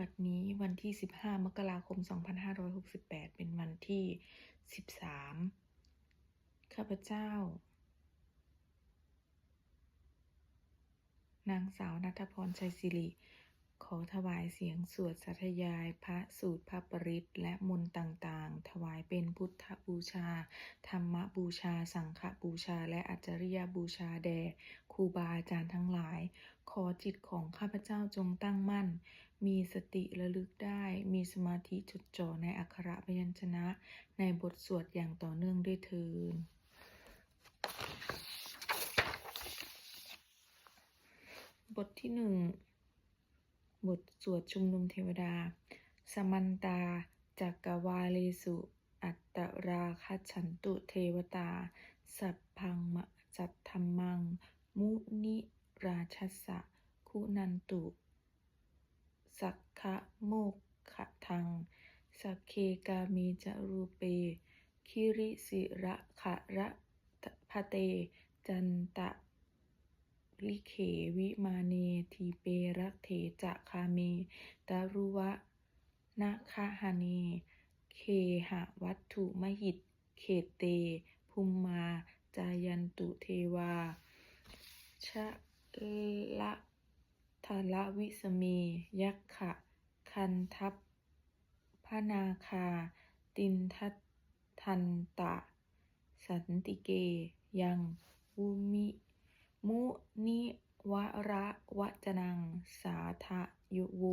บัดนี้วันที่ 15 มกราคม 2568 เป็นวันที่ 13 ข้าพเจ้า นางสาวนัทพรชัยศิริ ขอถวายเสียงสวดสาธยายพระสูตรพระปริตและมนต์ต่างๆ ถวายเป็นพุทธบูชา ธรรมบูชา สังฆบูชา และอัจฉริยบูชาแด่ ครูบาอาจารย์ทั้งหลาย ขอจิตของข้าพเจ้าจงตั้งมั่น มีสติระลึกได้ มีสมาธิจดจ่อในอักขระพยัญชนะ ในบทสวดอย่างต่อเนื่องด้วยเทินบทที่หนึ่งบทสวดชุมนุมเทวดา สมันตาจักกวาเลสุ อัตตราคัจฉันตุเทวตา สัพพังมะจัตธรรมัง มุนิราชสะคุณันตุ สักขะโมกขะทัง สักเคกามีจรูเป คิริสิระขะระพะเต จันตะลิเขวิมาเนทีเปรักเถจะคาเมตารุวะนะคะหะเนเคหะวัตถุมหิต เขตเตภูมมา จายันตุเทวา ชะละทะละวิสเม ยักขะ คันทัพพนาคา ตินทัตทันตะ สันติเก ยังวุมิ มุนิวระวจนัง สาทะยุโว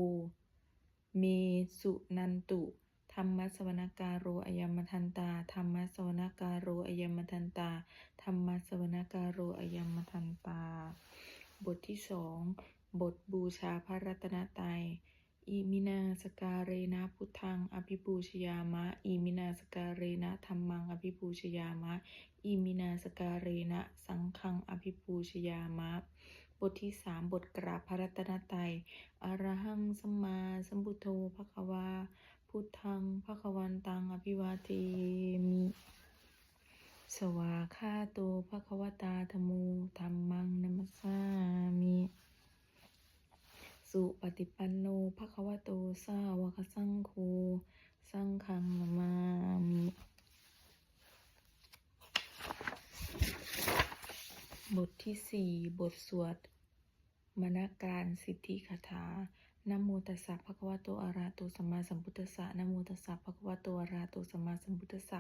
เมสุนันตุ ธรรมสวนการโรอยมทันตา ธรรมสวนการโรอยมทันตา ธรรมสวนการโรอยมทันตา บทที่สองบทบูชาพระรัตนตรัยอิมินาสการเรนะพุทธังอภิปูชยามะอิมินาสการเรนะธัมมังอภิปูชยามะอิมินาสการเรนะสังฆังอภิปูชยามะ บทที่สามบทกราบพระรัตนตรัยอรหังสัมมาสัมพุทโธภควา พุทธังภควันตังอภิวาเทมิ สวาคาโตภควตาธโมธัมมังนัมสามิ สุปฏิปันโนภควโตสาวกสังโฆสังฆังนามามิบทที่สี่บทสวดมนการสิทธิคาถา นะโมตัสสะภะคะวะโตอะระหะโตสัมมาสัมพุทธัสสะนะโมตัสสะภะคะวะโตอะระหะโตสัมมาสัมพุทธัสสะ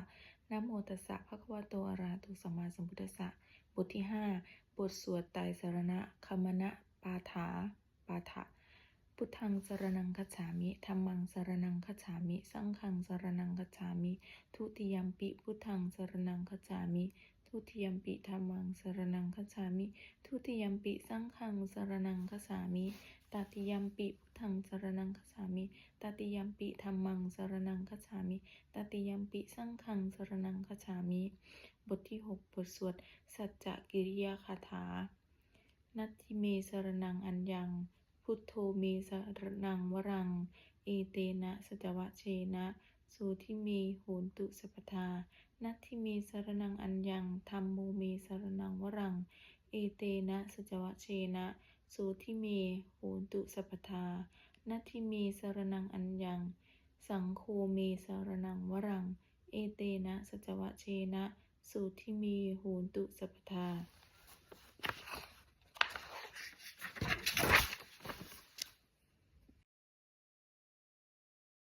นะโมตัสสะภะคะวะโตอะระหะโตสัมมาสัมพุทธัสสะบทที่ห้าบทสวดไตรสรณะคมณะปาถาปาถะพุทธังสรนังคัจฉามิธัมมังสรนังคัจฉามิ สังฆังสรนังคัจฉามิ ทุติยัมปิพุทธังสรนังคัจฉามิ ทุติยมปิธัมมังสรนังคัจฉามิ ทุติยมปิสังฆังสรนังคัจฉามิตติยมปิพุทธังสรนังคัจฉามิตติยมปิธัมมังสรนังคัจฉามิตติยมปิสังฆังสรนังคัจฉามิ บทที่หกบทสวด สัจจกิริยาคาถา นัตถิเมสรนังอัญญัง พุทโธเมสรนังวรัง เอเตนะสจวะเชนะ สูทิเมโหนตุสัพทา นัตถิเมสรนังอัญญังธรรมโมเมสรนังวรัง เอเตนะสจวะเชนะโสทิเมโหนตุสัพทา นัตถิเมสรนังอัญญัง สังโฆเมสรนังวรัง เอเตนะสจวะเชนะโสทิเมโหนตุสัพทา